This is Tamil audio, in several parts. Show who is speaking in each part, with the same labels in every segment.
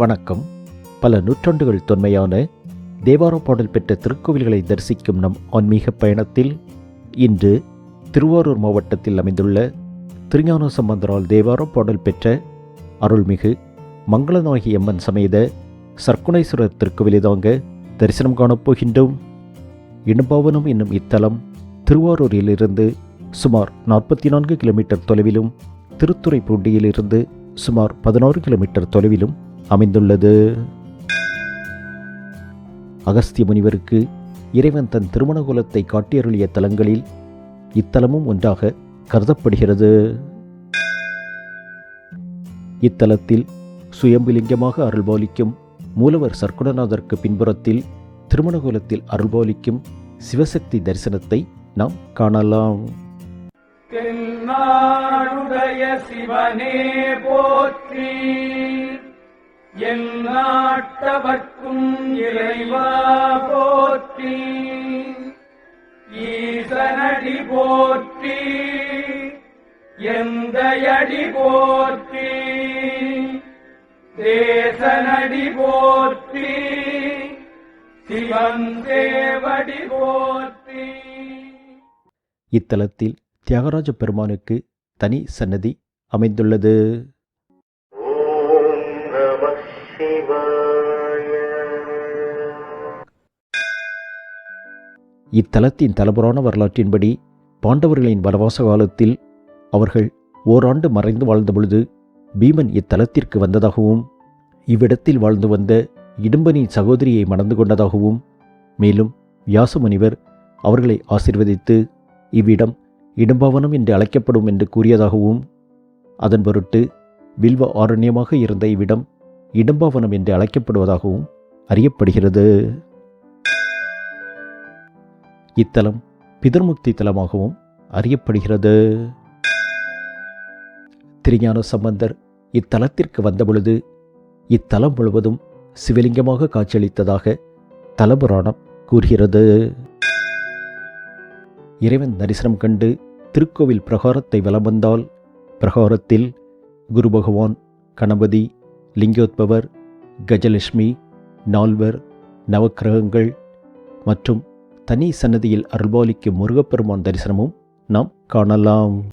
Speaker 1: வணக்கம். பல நூற்றாண்டுகள் தொன்மையான தேவார பாடல் பெற்ற திருக்கோவில்களை தரிசிக்கும் நம் ஆன்மீக பயணத்தில் இன்று திருவாரூர் மாவட்டத்தில் அமைந்துள்ள திருஞான சம்பந்தரால் தேவார பாடல் பெற்ற அருள்மிகு மங்களநாயகி அம்மன் சமேத சர்க்குணேஸ்வரர் திருக்கோவிலை தாங்க தரிசனம் காணப்போகின்றோம் இடும்பாவனம் என்னும் இத்தலம் திருவாரூரிலிருந்து சுமார் நாற்பத்தி நான்கு கிலோமீட்டர் தொலைவிலும் திருத்துறைப்பூண்டியிலிருந்து சுமார் பதினாறு கிலோமீட்டர் தொலைவிலும் அமைந்துள்ளது. அகஸ்திய முனிவருக்கு இறைவன் தன் திருமணகுலத்தை காட்டியருளிய தலங்களில் இத்தலமும் ஒன்றாக கருதப்படுகிறது. இத்தலத்தில் சுயம்புலிங்கமாக அருள்பாலிக்கும் மூலவர் சர்க்குணநாதருக்கு பின்புறத்தில் திருமணகுலத்தில் அருள்பாலிக்கும் சிவசக்தி தரிசனத்தை நாம் காணலாம்.
Speaker 2: தென்னாடுடைய சிவனே போற்றி. என் நாட்டவர்க்கும் இறைவா போற்றி. ஈசனடி போற்றி. எந்தையடி போற்றி. தேசனடி போற்றி. சிவந்தேவடி போற்றி.
Speaker 1: இத்தலத்தில் தியாகராஜ பெருமானுக்கு தனி சன்னதி அமைந்துள்ளது. இத்தலத்தின் தலபுராண வரலாற்றின்படி பாண்டவர்களின் வனவாச காலத்தில் அவர்கள் ஓராண்டு மறைந்து வாழ்ந்த பொழுது பீமன் இத்தலத்திற்கு வந்ததாகவும் இவ்விடத்தில் வாழ்ந்து வந்த இடும்பனின் சகோதரியை மணந்து கொண்டதாகவும் மேலும் வியாசமுனிவர் அவர்களை ஆசிர்வதித்து இவ்விடம் இடும்பவனம் என்று அழைக்கப்படும் என்று கூறியதாகவும் அதன் பொருட்டு வில்வ ஆரண்யமாக இருந்த இவ்விடம் இடம்பாவனம் என்று அழைக்கப்படுவதாகவும் அறியப்படுகிறது. இத்தலம் பிதர்முக்தி தலமாகவும் அறியப்படுகிறது. திருஞான சம்பந்தர் இத்தலத்திற்கு வந்தபொழுது இத்தலம் முழுவதும் சிவலிங்கமாக காட்சியளித்ததாக தலபுராணம் கூறுகிறது. இறைவன் தரிசனம் கண்டு திருக்கோவில் பிரகாரத்தை வலம் வந்தால் பிரகாரத்தில் குரு பகவான் கணபதி லிங்கோத்பவர் கஜலட்சுமி நால்வர் நவக்கிரகங்கள் மற்றும் தனி சன்னதியில் அருள்பாலிக்கும் முருகப்பெருமான் தரிசனமும் நாம் காணலாம்.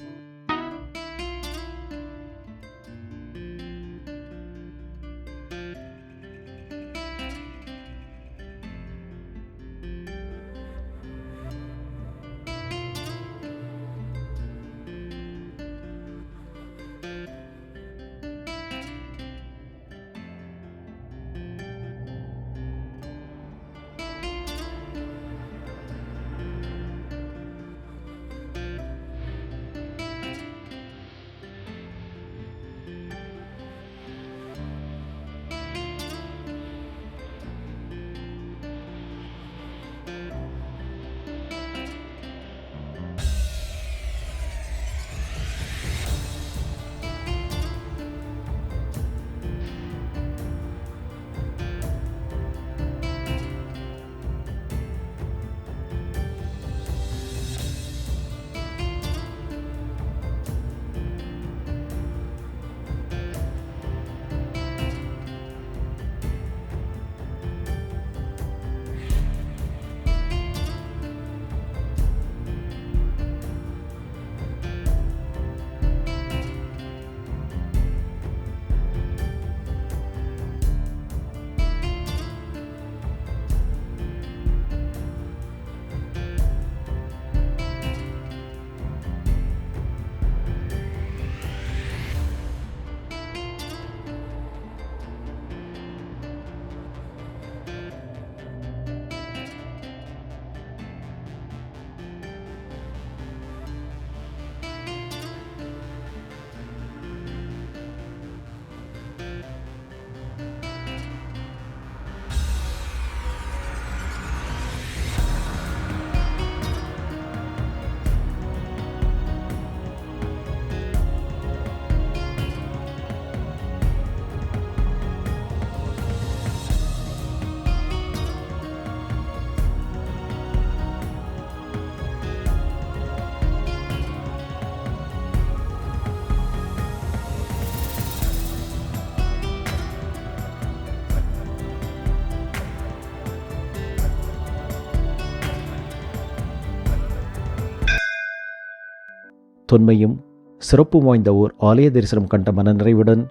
Speaker 1: தொன்மையும் சிறப்பு வாய்ந்த ஓர் ஆலய தரிசனம் கண்ட மனநிறைவுடன்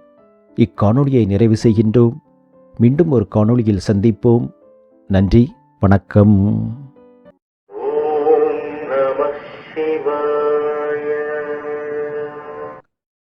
Speaker 1: இக்காணொளியை நிறைவு செய்கின்றோம். மீண்டும் ஒரு காணொளியில் சந்திப்போம். நன்றி வணக்கம்.
Speaker 3: ஓம் நம சிவாய